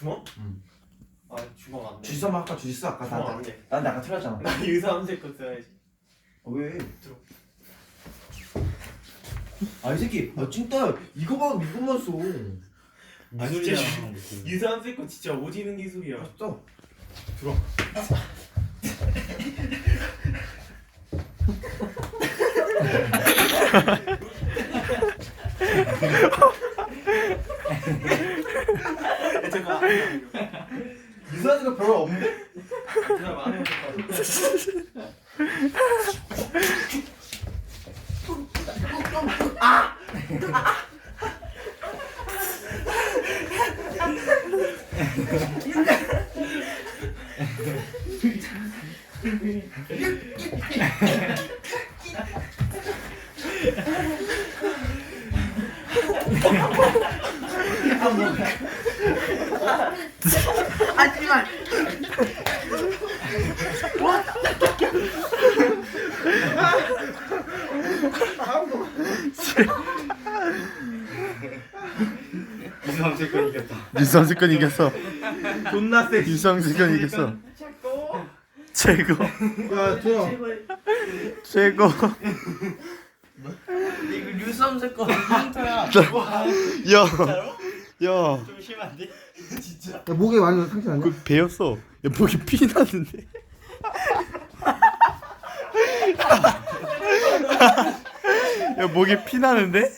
중앙? 응. 아 중앙 안 돼. 주짓수 한번 할까 주짓수 아까 중앙 나, 안 돼. 난 아까 틀렸잖아 나 유삼색 거 써야지. 어, 왜? 들어. 아이 새끼 아 찐따야 이거 봐 이것만 써 아, 무슨 진짜 소리야 유삼색 거 진짜 오지는 기술이야. 써 들어. 잠깐. 유산이가 별로 없는데? 기다려봐. 안 해볼까? 하지만 이겼다 유성세건 이겼어. 존나 세 유성세건 이겼어. 최고. 야, 조용. 최고. 이거 유삼색 거 힌트야 야. 야. 좀 심한데? 야, 목에 많이 상처 아니야? 그 배였어. 야 목이 피 났는데. 야 목에 피 나는데?